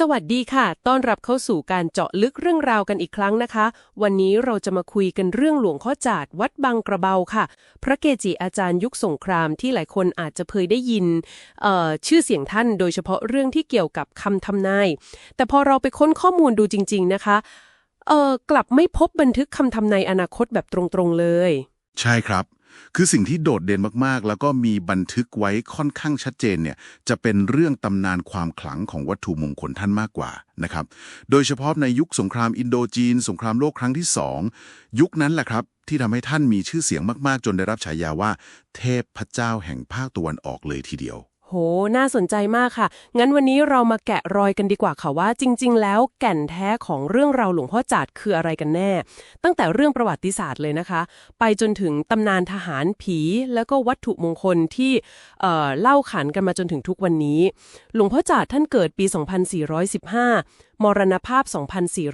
สวัสดีค่ะ ต้อนรับเข้าสู่การเจาะลึกเรื่องราวกันอีกครั้งนะคะ วันนี้เราจะมาคุยกันเรื่องหลวงพ่อจาดวัดบางกระเบาค่ะ พระเกจิอาจารย์ยุคสงครามที่หลายคนอาจจะเคยได้ยินชื่อเสียงท่านโดยเฉพาะเรื่องที่เกี่ยวกับคำทำนาย แต่พอเราไปค้นข้อมูลดูจริง ๆนะคะเอ่อกลับไม่พบบันทึกคำทำนายอนาคตแบบตรงๆเลย ใช่ครับ คือสิ่งที่โดดเด่นมากๆ แล้วก็มีบันทึกไว้ค่อนข้างชัดเจนเนี่ยจะเป็นเรื่องตำนานความขลังของวัตถุมงคลท่านมากกว่านะครับ โดยเฉพาะในยุคสงครามอินโดจีน สงครามโลกครั้งที่สองยุคนั้นแหละครับ ที่ทำให้ท่านมีชื่อเสียงมากๆ จนได้รับฉายาว่า เทพพระเจ้าแห่งภาคตะวันออกเลยทีเดียว โห น่าสนใจมากค่ะ งั้นวันนี้เรามาแกะรอยกันดีกว่าค่ะว่า จริง ๆ แล้วแก่นแท้ของเรื่องราวหลวงพ่อจาดคืออะไรกันแน่ ตั้งแต่เรื่องประวัติศาสตร์เลยนะคะ ไปจนถึงตำนานทหารผี แล้วก็วัตถุมงคลที่เเล่าขานกันมาจนถึงทุกวันนี้ หลวงพ่อจาดท่านเกิดปี 2415มรณภาพ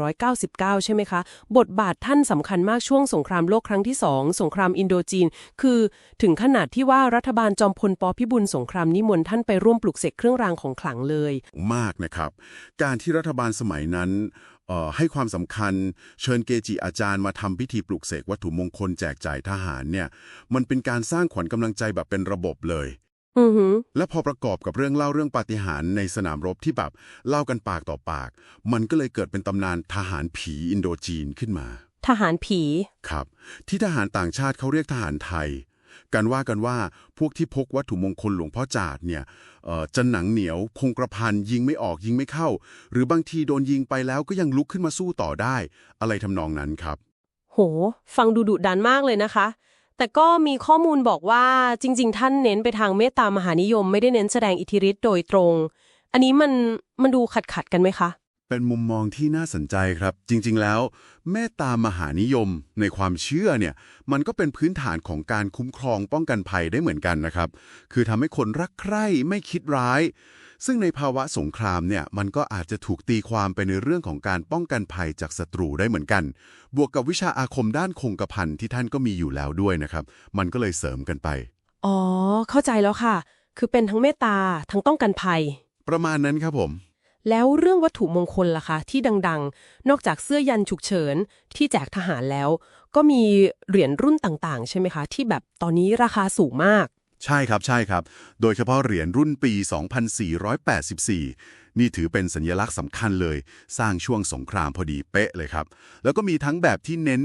2499 ใช่ไหมคะ บทบาทท่านสำคัญมากช่วงสงครามโลกครั้งที่สองสงครามอินโดจีน คือถึงขนาดที่ว่ารัฐบาลจอมพลปพิบูลสงครามนิมนต์ท่านไปร่วมปลุกเสกเครื่องรางของขลังเลย มากนะครับ การที่รัฐบาลสมัยนั้นให้ความสำคัญเชิญเกจิอาจารย์มาทำพิธีปลุกเสกวัตถุมงคลแจกจ่ายทหารเนี่ย มันเป็นการสร้างขวัญกำลังใจแบบเป็นระบบเลย อือหือและพอประกอบกับเรื่องเล่าเรื่องปาฏิหาริย์ในสนามรบที่แบบเล่ากันปากต่อปาก มันก็เลยเกิดเป็นตำนานทหารผีอินโดจีนขึ้นมา ทหารผี ครับ ที่ทหารต่างชาติเขาเรียกทหารไทย กันว่ากันว่าพวกที่พกวัตถุมงคลหลวงพ่อจาดเนี่ยเอ่อจะหนังเหนียว คงกระพันยิงไม่ออกยิงไม่เข้า หรือบางทีโดนยิงไปแล้วก็ยังลุกขึ้นมาสู้ต่อได้ อะไรทำนองนั้นครับ โห ฟังดูดุดันมากเลยนะคะ แต่ก็มีข้อมูลบอกว่าจริง ๆ ท่านเน้นไปทางเมตตามหานิยม ไม่ได้เน้นแสดงอิทธิฤทธิ์โดยตรง อันนี้มันมันดูขัดขัดกันไหมคะ เป็นมุมมองที่น่าสนใจครับ จริง ๆ แล้ว เมตตามหานิยมในความเชื่อเนี่ย มันก็เป็นพื้นฐานของการคุ้มครองป้องกันภัยได้เหมือนกันนะครับ คือทำให้คนรักใคร่ไม่คิดร้าย ซึ่งในภาวะสงครามเนี่ยมันก็อาจจะถูกตีความไปในเรื่องของการป้องกันภัยจากศัตรูได้เหมือนกัน บวกกับวิชาอาคมด้านคงกระพันที่ท่านก็มีอยู่แล้วด้วยนะครับ มันก็เลยเสริมกันไป อ๋อ เข้าใจแล้วค่ะ คือเป็นทั้งเมตตาทั้งป้องกันภัย ประมาณนั้นครับผม แล้วเรื่องวัตถุมงคลล่ะคะที่ดังๆ นอกจากเสื้อยันฉุกเฉินที่แจกทหารแล้ว ก็มีเหรียญรุ่นต่างๆ ใช่ไหมคะ ที่แบบตอนนี้ราคาสูงมาก ใช่ครับใช่ครับ โดยเฉพาะเหรียญรุ่นปี 2484 นี่ถือเป็นสัญลักษณ์สำคัญเลย สร้างช่วงสงครามพอดีเป๊ะเลยครับ แล้วก็มีทั้งแบบที่เน้น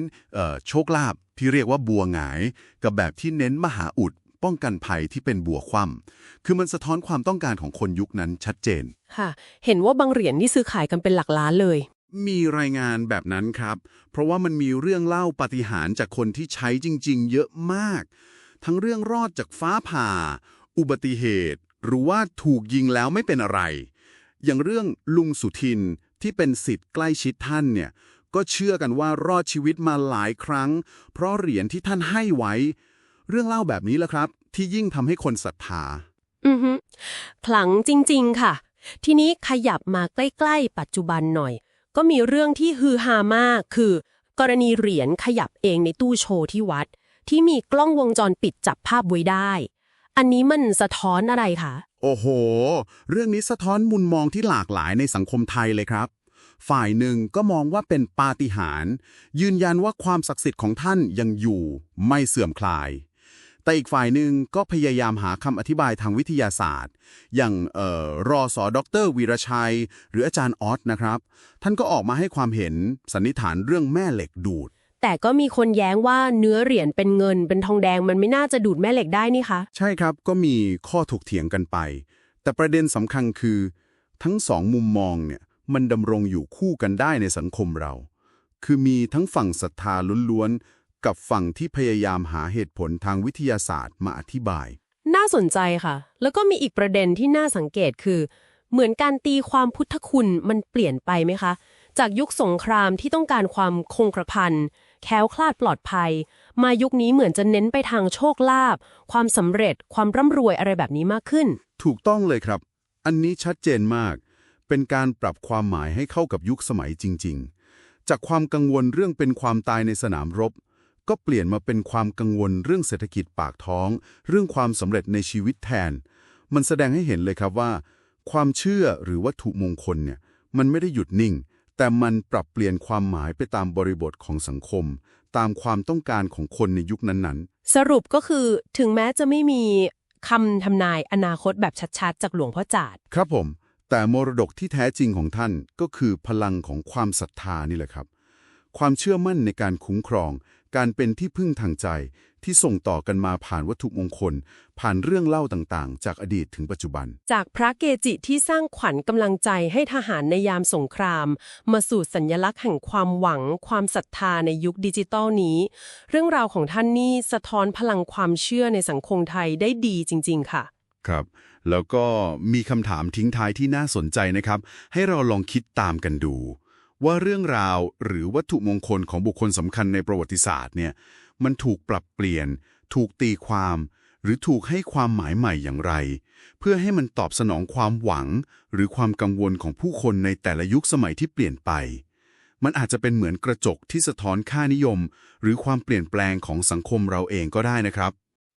โชคลาภที่เรียกว่าบัวหงาย กับแบบที่เน้นมหาอุด ป้องกันภัยที่เป็นบัวคว่ำคือมันสะท้อนความต้องการของคนยุคนั้นชัดเจน ค่ะ เห็นว่าบางเหรียญนี่ซื้อขายกันเป็นหลักล้านเลย มีรายงานแบบนั้นครับ เพราะว่ามันมีเรื่องเล่าปาฏิหาริย์จากคนที่ใช้จริง ๆ เยอะมาก ทั้งเรื่องรอดจากฟ้าผ่า อุบัติเหตุ หรือว่าถูกยิงแล้วไม่เป็นอะไร อย่างเรื่องลุงสุทินที่เป็นสิทธิ์ใกล้ชิดท่านเนี่ยก็เชื่อกันว่ารอดชีวิตมาหลายครั้ง เพราะเหรียญที่ท่านให้ไว้ เรื่องเล่าแบบนี้แหละครับ ที่ยิ่งทำให้คนศรัทธา อือฮึขลังจริง ๆ ค่ะ ทีนี้ขยับมาใกล้ ๆ ปัจจุบันหน่อย ก็มีเรื่องที่ฮือฮามาก คือ กรณีเหรียญขยับเองในตู้โชว์ที่วัด ที่มีกล้องวงจรปิดจับภาพไว้ได้ อันนี้มันสะท้อนอะไรคะโอ้โห เรื่องนี้สะท้อนมุมมองที่หลากหลายในสังคมไทยเลยครับ ฝ่ายหนึ่งก็มองว่าเป็นปาฏิหาริย์ยืนยันว่าความศักดิ์สิทธิ์ของท่านยังอยู่ ไม่เสื่อมคลาย แต่อีกฝ่ายหนึ่งก็พยายามหาคำอธิบายทางวิทยาศาสตร์ อย่างเอ่อรอสอดรวีรชัย หรืออาจารย์ออสนะครับ ท่านก็ออกมาให้ความเห็นสันนิษฐานเรื่องแม่เหล็กดูด แต่ก็มีคนแย้งว่าเนื้อเหรียญเป็นเงินเป็นทองแดงมันไม่น่าจะดูดแม่เหล็กได้นี่คะ ใช่ครับก็มีข้อถกเถียงกันไป แต่ประเด็นสำคัญคือ ทั้งสองมุมมองเนี่ยมันดำรงอยู่คู่กันได้ในสังคมเรา คือมีทั้งฝั่งศรัทธาล้วนๆ กับฝั่งที่พยายามหาเหตุผลทางวิทยาศาสตร์มาอธิบาย น่าสนใจค่ะ แล้วก็มีอีกประเด็นที่น่าสังเกตคือ เหมือนการตีความพุทธคุณมันเปลี่ยนไปไหมคะ จากยุคสงครามที่ต้องการความคงกระพันแคล้วคลาดปลอดภัย มายุคนี้เหมือนจะเน้นไปทางโชคลาภความสำเร็จความร่ำรวยอะไรแบบนี้มากขึ้น ถูกต้องเลยครับ อันนี้ชัดเจนมาก เป็นการปรับความหมายให้เข้ากับยุคสมัยจริง ๆ จากความกังวลเรื่องเป็นความตายในสนามรบ ก็เปลี่ยนมาเป็นความกังวลเรื่องเศรษฐกิจปากท้อง เรื่องความสำเร็จในชีวิตแทน มันแสดงให้เห็นเลยครับว่า ความเชื่อหรือวัตถุมงคลเนี่ยมันไม่ได้หยุดนิ่ง แต่มันปรับเปลี่ยนความหมายไปตามบริบทของสังคม ตามความต้องการของคนในยุคนั้นสรุปก็คือถึงแม้จะไม่มีคำทำนายอนาคตแบบชัดๆ จากหลวงพ่อจาดๆครับผม แต่มรดกที่แท้จริงของท่านก็คือพลังของความศรัทธานี่แหละครับ ความเชื่อมั่นในการคุ้มครอง การเป็นที่พึ่งทางใจที่ส่งต่อกันมาผ่านวัตถุมงคล ผ่านเรื่องเล่าต่างๆ จากอดีตถึงปัจจุบัน จากพระเกจิที่สร้างขวัญกำลังใจให้ทหารในยามสงคราม มาสู่สัญญลักษณ์แห่งความหวัง ความศรัทธาในยุคดิจิตอลนี้ เรื่องราวของท่านนี่สะท้อนพลังความเชื่อในสังคมไทยได้ดีจริง ๆ ค่ะ ครับ แล้วก็มีคำถามทิ้งท้ายที่น่าสนใจนะครับ ให้เราลองคิดตามกันดู ว่าเรื่องราวหรือวัตถุมงคลของบุคคลสำคัญในประวัติศาสตร์เนี่ยมันถูกปรับเปลี่ยน ถูกตีความ หรือถูกให้ความหมายใหม่อย่างไร เพื่อให้มันตอบสนองความหวัง หรือความกังวลของผู้คนในแต่ละยุคสมัยที่เปลี่ยนไป มันอาจจะเป็นเหมือนกระจกที่สะท้อนค่านิยม หรือความเปลี่ยนแปลงของสังคมเราเองก็ได้นะครับ